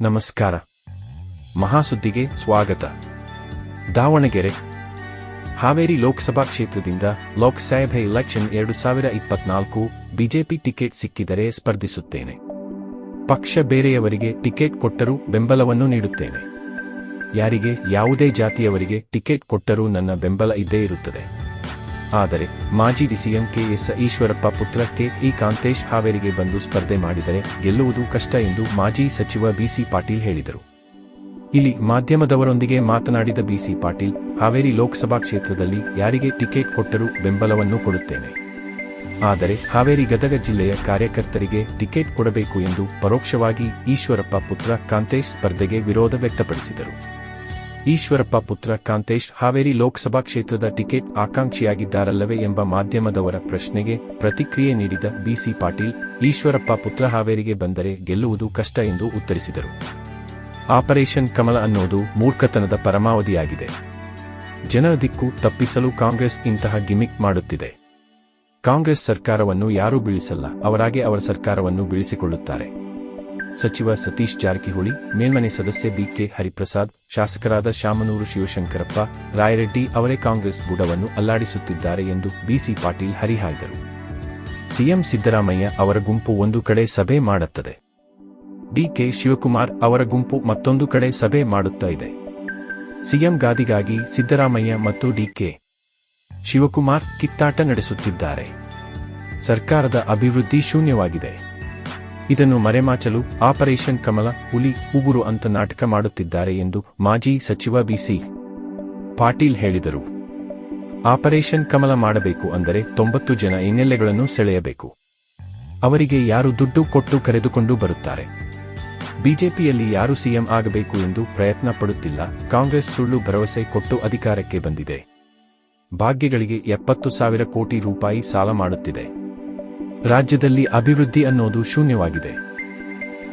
ನಮಸ್ಕಾರ. ಮಹಾಸುದ್ದಿಗೆ ಸ್ವಾಗತ. ದಾವಣಗೆರೆ, ಹಾವೇರಿ ಲೋಕಸಭಾ ಕ್ಷೇತ್ರದಿಂದ ಲೋಕಸಭೆ ಇಲೆಕ್ಷನ್ ಎರಡು ಸಾವಿರ ಇಪ್ಪತ್ನಾಲ್ಕು ಬಿಜೆಪಿ ಟಿಕೆಟ್ ಸಿಕ್ಕಿದರೆ ಸ್ಪರ್ಧಿಸುತ್ತೇನೆ. ಪಕ್ಷ ಬೇರೆಯವರಿಗೆ ಟಿಕೆಟ್ ಕೊಟ್ಟರೂ ಬೆಂಬಲವನ್ನು ನೀಡುತ್ತೇನೆ. ಯಾರಿಗೆ ಯಾವುದೇ ಜಾತಿಯವರಿಗೆ ಟಿಕೆಟ್ ಕೊಟ್ಟರೂ ನನ್ನ ಬೆಂಬಲ ಇದ್ದೇ ಇರುತ್ತದೆ. ಆದರೆ, ಮಾಜಿ ಡಿಸಿಎಂ ಕೆಎಸ್ ಈಶ್ವರಪ್ಪ ಪುತ್ರ ಕೆ ಇ ಕಾಂತೇಶ್ ಹಾವೇರಿಗೆ ಬಂದು ಸ್ಪರ್ಧೆ ಮಾಡಿದರೆ ಗೆಲ್ಲುವುದು ಕಷ್ಟ ಎಂದು ಮಾಜಿ ಸಚಿವ ಬಿಸಿ ಪಾಟೀಲ್ ಹೇಳಿದರು. ಇಲ್ಲಿ ಮಾಧ್ಯಮದವರೊಂದಿಗೆ ಮಾತನಾಡಿದ ಬಿಸಿ ಪಾಟೀಲ್, ಹಾವೇರಿ ಲೋಕಸಭಾ ಕ್ಷೇತ್ರದಲ್ಲಿ ಯಾರಿಗೆ ಟಿಕೆಟ್ ಕೊಟ್ಟರೂ ಬೆಂಬಲವನ್ನು ಕೊಡುತ್ತೇನೆ. ಆದರೆ, ಹಾವೇರಿ ಗದಗ ಜಿಲ್ಲೆಯ ಕಾರ್ಯಕರ್ತರಿಗೆ ಟಿಕೆಟ್ ಕೊಡಬೇಕು ಎಂದು ಪರೋಕ್ಷವಾಗಿ ಈಶ್ವರಪ್ಪ ಪುತ್ರ ಕಾಂತೇಶ್ ಸ್ಪರ್ಧೆಗೆ ವಿರೋಧ ವ್ಯಕ್ತಪಡಿಸಿದರು. ಈಶ್ವರಪ್ಪ ಪುತ್ರ ಕಾಂತೇಶ್ ಹಾವೇರಿ ಲೋಕಸಭಾ ಕ್ಷೇತ್ರದ ಟಿಕೆಟ್ ಆಕಾಂಕ್ಷಿಯಾಗಿದ್ದಾರಲ್ಲವೇ ಎಂಬ ಮಾಧ್ಯಮದವರ ಪ್ರಶ್ನೆಗೆ ಪ್ರತಿಕ್ರಿಯೆ ನೀಡಿದ ಬಿಸಿ ಪಾಟೀಲ್, ಈಶ್ವರಪ್ಪ ಪುತ್ರ ಹಾವೇರಿಗೆ ಬಂದರೆ ಗೆಲ್ಲುವುದು ಕಷ್ಟ ಎಂದು ಉತ್ತರಿಸಿದರು. ಆಪರೇಷನ್ ಕಮಲ ಅನ್ನೋದು ಮೂರ್ಖತನದ ಪರಮಾವಧಿಯಾಗಿದೆ. ಜನರ ದಿಕ್ಕು ತಪ್ಪಿಸಲು ಕಾಂಗ್ರೆಸ್ ಇಂತಹ ಗಿಮಿಕ್ ಮಾಡುತ್ತಿದೆ. ಕಾಂಗ್ರೆಸ್ ಸರ್ಕಾರವನ್ನು ಯಾರೂ ಬೀಳಿಸಲ್ಲ, ಅವರಾಗೆ ಅವರ ಸರ್ಕಾರವನ್ನು ಬೀಳಿಸಿಕೊಳ್ಳುತ್ತಾರೆ. ಸಚಿವ ಸತೀಶ್ ಜಾರಕಿಹೊಳಿ, ಮೇಲ್ಮನೆ ಸದಸ್ಯ ಬಿಕೆ ಹರಿಪ್ರಸಾದ್, ಶಾಸಕರಾದ ಶಾಮನೂರು ಶಿವಶಂಕರಪ್ಪ, ರಾಯರೆಡ್ಡಿ ಅವರೇ ಕಾಂಗ್ರೆಸ್ ಬುಡವನ್ನು ಅಲ್ಲಾಡಿಸುತ್ತಿದ್ದಾರೆ ಎಂದು ಬಿಸಿ ಪಾಟೀಲ್ ಹರಿಹಾಯ್ದರು. ಸಿಎಂ ಸಿದ್ದರಾಮಯ್ಯ ಅವರ ಗುಂಪು ಒಂದು ಕಡೆ ಸಭೆ ಮಾಡುತ್ತದೆ. ಡಿಕೆ ಶಿವಕುಮಾರ್ ಅವರ ಗುಂಪು ಮತ್ತೊಂದು ಕಡೆ ಸಭೆ ಮಾಡುತ್ತಾ ಇದೆ. ಸಿಎಂ ಗಾದಿಗಾಗಿ ಸಿದ್ದರಾಮಯ್ಯ ಮತ್ತು ಡಿಕೆ ಶಿವಕುಮಾರ್ ಕಿತ್ತಾಟ ನಡೆಸುತ್ತಿದ್ದಾರೆ. ಸರ್ಕಾರದ ಅಭಿವೃದ್ಧಿ ಶೂನ್ಯವಾಗಿದೆ. ಇದನ್ನು ಮರೆಮಾಚಲು ಆಪರೇಷನ್ ಕಮಲ, ಹುಲಿ, ಉಗುರು ಅಂತ ನಾಟಕ ಮಾಡುತ್ತಿದ್ದಾರೆ ಎಂದು ಮಾಜಿ ಸಚಿವ ಬಿಸಿ ಪಾಟೀಲ್ ಹೇಳಿದರು. ಆಪರೇಷನ್ ಕಮಲ ಮಾಡಬೇಕು ಅಂದರೆ ತೊಂಬತ್ತು ಜನ ಎನ್ಎಲ್ಎಗಳನ್ನು ಸೆಳೆಯಬೇಕು. ಅವರಿಗೆ ಯಾರು ದುಡ್ಡು ಕೊಟ್ಟು ಕರೆದುಕೊಂಡು ಬರುತ್ತಾರೆ? ಬಿಜೆಪಿಯಲ್ಲಿ ಯಾರು ಸಿಎಂ ಆಗಬೇಕು ಎಂದು ಪ್ರಯತ್ನ ಪಡುತ್ತಿಲ್ಲ, ಕಾಂಗ್ರೆಸ್ ಸುಳ್ಳು ಭರವಸೆ ಕೊಟ್ಟು ಅಧಿಕಾರಕ್ಕೆ ಬಂದಿದೆ. ಭಾಗ್ಯಗಳಿಗೆ ಎಪ್ಪತ್ತು ಸಾವಿರ ಕೋಟಿ ರೂಪಾಯಿ ಸಾಲ ಮಾಡುತ್ತಿದೆ. ರಾಜ್ಯದಲ್ಲಿ ಅಭಿವೃದ್ಧಿ ಅನ್ನೋದು ಶೂನ್ಯವಾಗಿದೆ.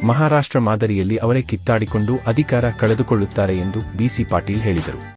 ಮಹಾರಾಷ್ಟ್ರ ಮಾದರಿಯಲ್ಲಿ ಅವರೇ ಕಿತ್ತಾಡಿಕೊಂಡು ಅಧಿಕಾರ ಕಳೆದುಕೊಳ್ಳುತ್ತಾರೆ ಎಂದು ಬಿಸಿ ಪಾಟೀಲ್ ಹೇಳಿದರು.